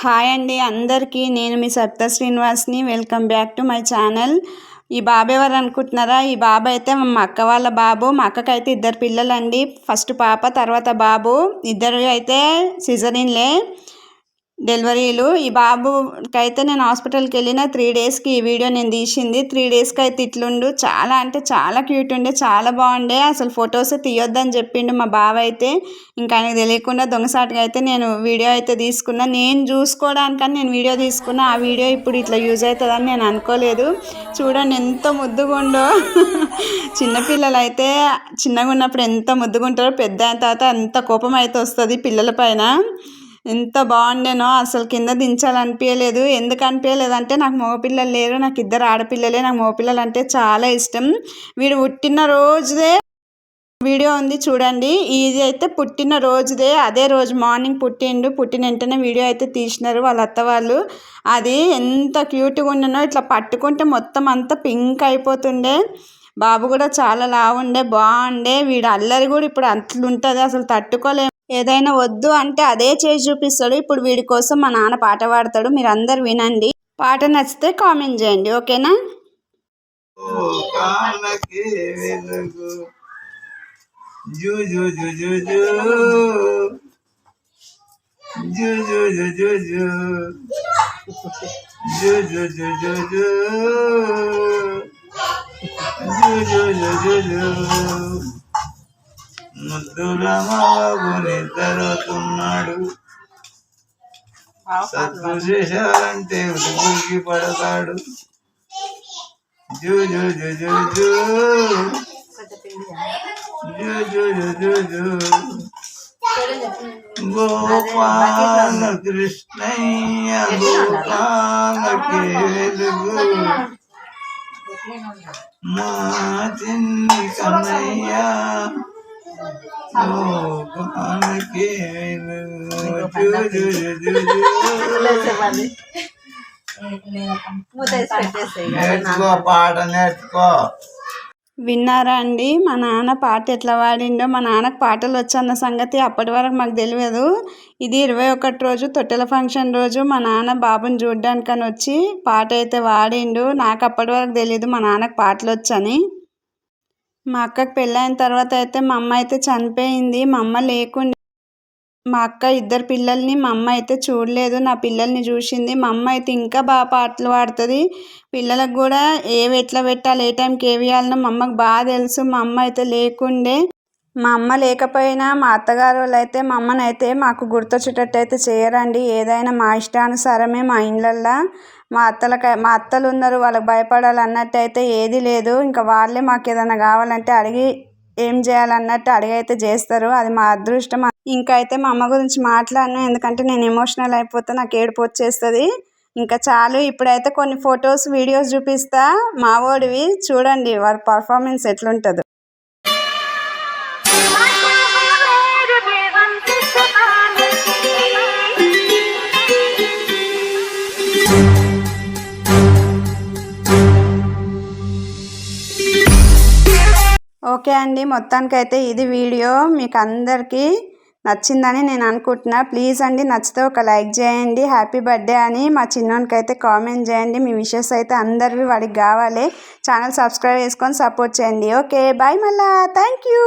Hi అండి అందరికీ. నేను మీ Sapta శ్రీనివాస్ని. Welcome back to my channel. ఈ బాబు ఎవరు అనుకుంటున్నారా? ఈ బాబు అయితే మా అక్క వాళ్ళ బాబు. మా అక్కకైతే ఇద్దరు పిల్లలండి. ఫస్ట్ పాప తర్వాత బాబు. ఇద్దరు అయితే సిజరిన్లే డెలివరీలు. ఈ బాబుకి అయితే నేను హాస్పిటల్కి వెళ్ళిన త్రీ డేస్కి ఈ వీడియో నేను తీసింది. త్రీ డేస్కి అయితే ఇట్లుండు. చాలా అంటే చాలా క్యూట్ ఉండే చాలా బాగుండే. అసలు ఫొటోస్ తీయొద్దని చెప్పిండు మా బావ అయితే ఇంకా ఆయనకు తెలియకుండా దొంగసాటుగా అయితే నేను వీడియో అయితే తీసుకున్నా. నేను చూసుకోవడానికని నేను వీడియో తీసుకున్నా. ఆ వీడియో ఇప్పుడు ఇట్లా యూజ్ అవుతుందని నేను అనుకోలేదు. చూడండి ఎంత ముద్దుగా ఉండో చిన్నపిల్లలు అయితే చిన్నగా ఉన్నప్పుడు ఎంత ముద్దుగా ఉంటారో పెద్ద అయిన తర్వాత అంత కోపం అయితే వస్తుంది పిల్లల పైన. ఎంత బాగుండేనో అసలు కింద దించాలనిపించలేదు ఎందుకు అనిపించలేదు అంటే నాకు మగపిల్లలు లేరు నాకు ఇద్దరు ఆడపిల్లలే నాకు మగపిల్లలు అంటే చాలా ఇష్టం. వీడు పుట్టిన రోజుదే వీడియో ఉంది చూడండి. ఇది అయితే పుట్టిన రోజుదే. అదే రోజు మార్నింగ్ పుట్టిండు. పుట్టిన వెంటనే వీడియో అయితే తీసినారు వాళ్ళ అత్త వాళ్ళు. అది ఎంత క్యూట్గా ఉండనో ఇట్లా పట్టుకుంటే మొత్తం అంతా పింక్ అయిపోతుండే. బాబు కూడా చాలా లావుండే బాగుండే. వీడు అల్లరి కూడా ఇప్పుడు అట్లుంటుంది అసలు తట్టుకోలేము ఏదైనా వద్దు అంటే అదే చేసి చూపిస్తాడు ఇప్పుడు వీడి కోసం మా నాన్న పాట పాడతాడు మీరు అందరు వినండి పాట నచ్చితే కామెంట్ చేయండి ఓకేనా జూ జూ జూ జూ ముద్దుల మాగు నిద్రతున్నాడు సత్తు చేశారంటే ఉడికి పడతాడు. జూ జూ జూ జూ జూ. జూ జూ జూ జూ జూ. గోపాల కృష్ణయ్య గోపాలకి వెలుగు మా చిన్ని కన్నయ్య పాట నేర్చుకో విన్నారా అండి? మా నాన్న పాట ఎట్లా పాడిండో? మా నాన్నకు పాటలు వచ్చన్న సంగతి అప్పటి వరకు మాకు తెలియదు. ఇది ఇరవై ఒకటి రోజు తొట్టెల ఫంక్షన్ రోజు మా నాన్న బాబుని చూడ్డానికని వచ్చి పాట అయితే వాడిండు నాకు అప్పటి వరకు తెలియదు మా నాన్నకు పాటలు వచ్చని. మా అక్కకి పెళ్ళైన తర్వాత అయితే మా అమ్మ అయితే చనిపోయింది. మా అమ్మ లేకుండే మా అక్క ఇద్దరు పిల్లల్ని మా అమ్మ అయితే చూడలేదు. నా పిల్లల్ని చూసింది. మా అమ్మ అయితే ఇంకా బాగా పాటలు పాడుతుంది. పిల్లలకు కూడా ఏవి ఎట్లా పెట్టాలి ఏ టైంకి ఏవి వేయాలనో మా అమ్మకి బాగా తెలుసు. మా అమ్మ అయితే లేకుండే మా అమ్మ లేకపోయినా మా అత్తగారు వాళ్ళు అయితే మా అమ్మని అయితే మాకు గుర్తొచ్చేటట్టు అయితే చేయరండి. ఏదైనా మా ఇష్టానుసారమే మా ఇండ్లల్లో మా అత్తలకి మా అత్తలు ఉన్నారు వాళ్ళకి భయపడాలి అన్నట్టు అయితే ఏది లేదు. ఇంకా వాళ్ళే మాకు ఏదైనా కావాలంటే అడిగి ఏం చేయాలన్నట్టు అడిగి అయితే చేస్తారు. అది మా అదృష్టం. ఇంకా అయితే మా అమ్మ గురించి మాట్లాడను ఎందుకంటే నేను ఎమోషనల్ అయిపోతే నాకు ఏడుపు వచ్చేస్తుంది. ఇంకా చాలు ఇప్పుడైతే కొన్ని ఫొటోస్ వీడియోస్ చూపిస్తా. మావోడివి చూడండి వారి పర్ఫార్మెన్స్ ఎట్లుంటుందో. ఓకే అండి మొత్తానికైతే ఇది వీడియో. మీకు అందరికీ నచ్చిందని నేను అనుకుంటున్నా. ప్లీజ్ అండి నచ్చితే ఒక లైక్ చేయండి. హ్యాపీ బర్త్డే అని మా చిన్నోనికి అయితే కామెంట్ చేయండి. మీ విషెస్ అయితే అందరివి వాడికి కావాలి. ఛానల్ సబ్స్క్రైబ్ చేసుకొని సపోర్ట్ చేయండి. ఓకే బాయ్ మళ్ళా. Thank you.